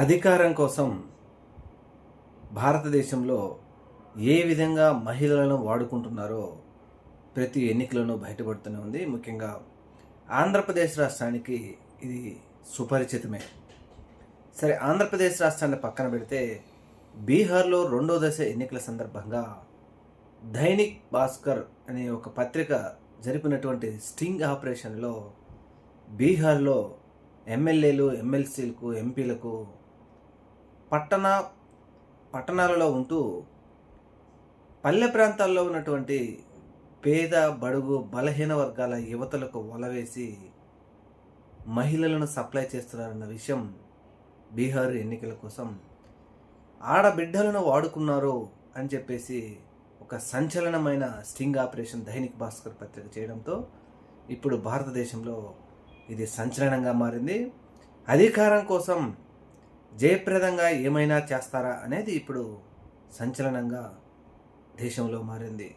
అధికారం కోసం భారతదేశంలో ఏ విధంగా మహిళలను వాడుకుంటున్నారో ప్రతి ఎన్నికలను బయటపడుతూనే ఉంది. ముఖ్యంగా ఆంధ్రప్రదేశ్ రాష్ట్రానికి ఇది సుపరిచితమే. సరే ఆంధ్రప్రదేశ్ రాష్ట్రాన్ని పక్కన పెడితే బీహార్లో రెండో దశ ఎన్నికల సందర్భంగా దైనిక్ భాస్కర్ అనే ఒక పత్రిక జరిపినటువంటి స్టింగ్ ఆపరేషన్లో బీహార్లో ఎమ్మెల్యేలు ఎమ్మెల్సీలకు ఎంపీలకు పట్టణ పట్టణాలలో ఉంటూ పల్లె ప్రాంతాల్లో ఉన్నటువంటి పేద బడుగు బలహీన వర్గాల యువతలకు వలవేసి మహిళలను సప్లై చేస్తున్నారన్న విషయం బీహార్ ఎన్నికల కోసం ఆడబిడ్డలను వాడుకున్నారు అని చెప్పేసి ఒక సంచలనమైన స్టింగ్ ఆపరేషన్ దైనిక్ భాస్కర్ పత్రిక చేయడంతో ఇప్పుడు భారతదేశంలో ఇది సంచలనంగా మారింది. అధికారం కోసం జయప్రదంగా ఏమైనా చేస్తారా అనేది ఇప్పుడు సంచలనంగా దేశంలో మారింది.